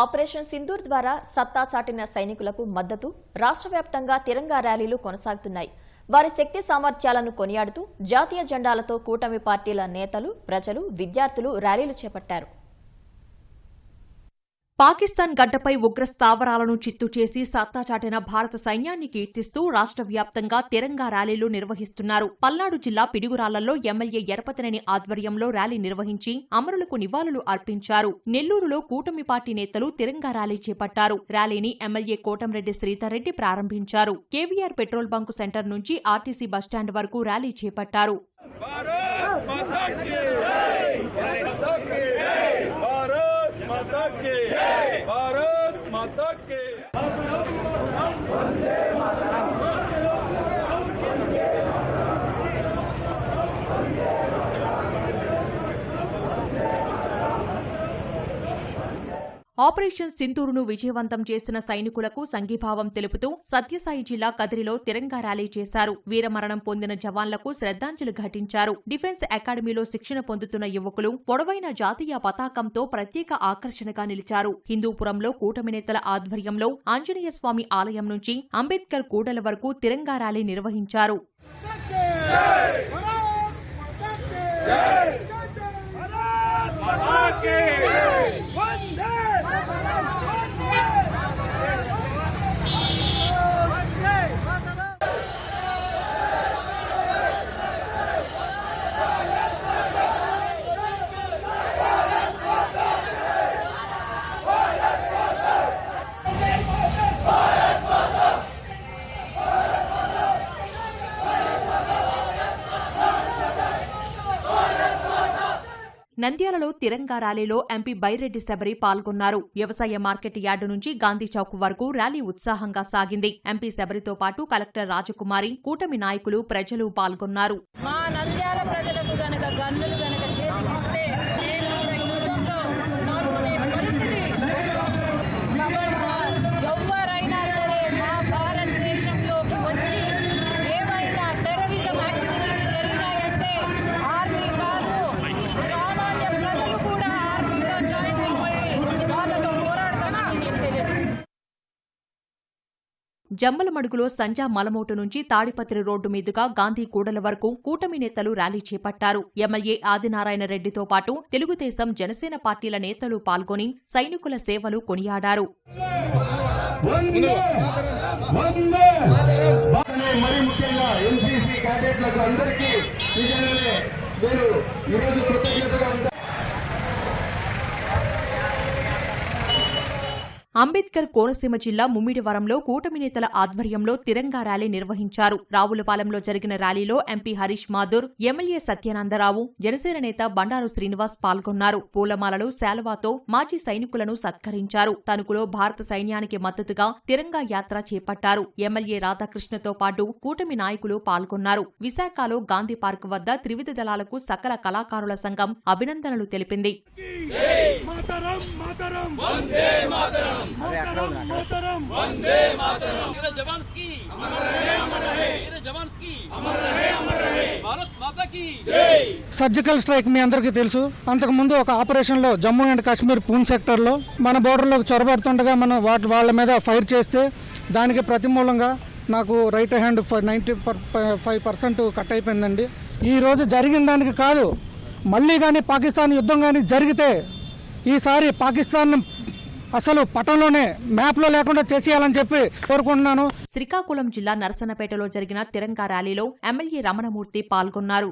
Operation Sindoor ద్వారా సత్తా చాటిన సైనికులకు మద్దతు రాష్ట్ర వ్యాప్తంగా తిరంగా ర్యాలీలు కొనసాగుతున్నాయి. వారి శక్తి సామర్థ్యాలను కొనియాడుతూ జాతీయ జెండాలతో కూటమి పార్టీల నేతలు ప్రజలు విద్యార్థులు ర్యాలీలు చేపట్టారు. పాకిస్తాన్ గడ్డపై ఉగ్ర స్థావరాలను చిత్తు చేసి సత్తా చాటిన భారత సైన్యాన్ని కీర్తిస్తూ రాష్ట్ర వ్యాప్తంగా తిరంగా ర్యాలీలు నిర్వహిస్తున్నారు. పల్నాడు జిల్లా పిడుగురాళ్ళలో ఎమ్మెల్యే ఎరపతినేని ఆధ్వర్యంలో ర్యాలీ నిర్వహించి అమరులకు నివాళులు అర్పించారు. నెల్లూరులో కూటమి పార్టీ నేతలు తిరంగా ర్యాలీ చేపట్టారు. ర్యాలీని ఎమ్మెల్యే కోటంరెడ్డి శ్రీధర్రెడ్డి ప్రారంభించారు. కేవీఆర్ పెట్రోల్ బంకు సెంటర్ నుంచి ఆర్టీసీ బస్టాండ్ వరకు ర్యాలీ చేపట్టారు. ఆపరేషన్ సింతూరును విజయవంతం చేసిన సైనికులకు సంఘీభావం తెలుపుతూ సత్యసాయి జిల్లా కదిరిలో తిరంగా ర్యాలీ చేశారు. వీరమరణం పొందిన జవాన్లకు శ్రద్ధాంజలి ఘటించారు. డిఫెన్స్ అకాడమీలో శిక్షణ పొందుతున్న యువకులు పొడవైన జాతీయ పతాకంతో ప్రత్యేక ఆకర్షణగా నిలిచారు. హిందూపురంలో కూటమి నేతల ఆధ్వర్యంలో ఆంజనేయ స్వామి ఆలయం నుంచి అంబేద్కర్ కూడల వరకు తిరంగా ర్యాలీ నిర్వహించారు. Yeah! నంద్యాలలో తిరంగా ర్యాలీలో ఎంపీ బైరెడ్డి శబరి పాల్గొన్నారు. వ్యవసాయ మార్కెట్ యార్డు నుంచి గాంధీ చౌక్ వరకు ర్యాలీ ఉత్సాహంగా సాగింది. ఎంపీ శబరితో పాటు కలెక్టర్ రాజకుమారి కూటమి నాయకులు ప్రజలు పాల్గొన్నారు. మా నంద్యాల ప్రజలకు గనుక గన్నులు గనక చేతి జమ్మలమడుగులో సంజా మలమోటు నుంచి తాడిపత్రి రోడ్డు మీదుగా గాంధీ కూడల వరకు కూటమి నేతలు ర్యాలీ చేపట్టారు. ఎమ్మెల్యే ఆదినారాయణ రెడ్డితో పాటు తెలుగుదేశం జనసేన పార్టీల నేతలు పాల్గొని సైనికుల సేవలు కొనియాడారు. అందరికీ నేను ఈరోజు అంబేద్కర్ కోనసీమ జిల్లా ముమ్మిడివరంలో కూటమి నేతల ఆధ్వర్యంలో తిరంగా ర్యాలీ నిర్వహించారు. రావులపాలెంలో జరిగిన ర్యాలీలో ఎంపీ హరీష్ మాధుర్ ఎమ్మెల్యే సత్యానందరావు జనసేన నేత బండారు శ్రీనివాస్ పాల్గొన్నారు. పూలమాలలు శాలువాతో మాజీ సైనికులను సత్కరించారు. తణుకులో భారత సైన్యానికి మద్దతుగా తిరంగా యాత్ర చేపట్టారు. ఎమ్మెల్యే రాధాకృష్ణతో పాటు కూటమి నాయకులు పాల్గొన్నారు. విశాఖలో గాంధీ పార్క్ వద్ద త్రివిధ దళాలకు సకల కళాకారుల సంఘం అభినందనలు తెలిపింది. సర్జికల్ స్ట్రైక్ మీ అందరికీ తెలుసు. అంతకు ముందు ఒక ఆపరేషన్లో జమ్మూ అండ్ కాశ్మీర్ పూన్ సెక్టర్లో మన బోర్డర్లోకి చొరబడుతుండగా మనం వాటి వాళ్ళ మీద ఫైర్ చేస్తే దానికి ప్రతిమూలంగా నాకు right hand ninety five percent cut అయిపోయిందండి. ఈరోజు జరిగిన దానికి కాదు. మళ్ళీ కానీ పాకిస్తాన్ యుద్ధం కానీ జరిగితే ఈసారి పాకిస్తాన్ అసలు పటంలోనే మ్యాప్లో లేకుండా చేసేయాలని చెప్పి కోరుకుంటున్నాను. శ్రీకాకుళం జిల్లా నరసన్నపేటలో జరిగిన తిరంగా ర్యాలీలో ఎమ్మెల్యే రమణమూర్తి పాల్గొన్నారు.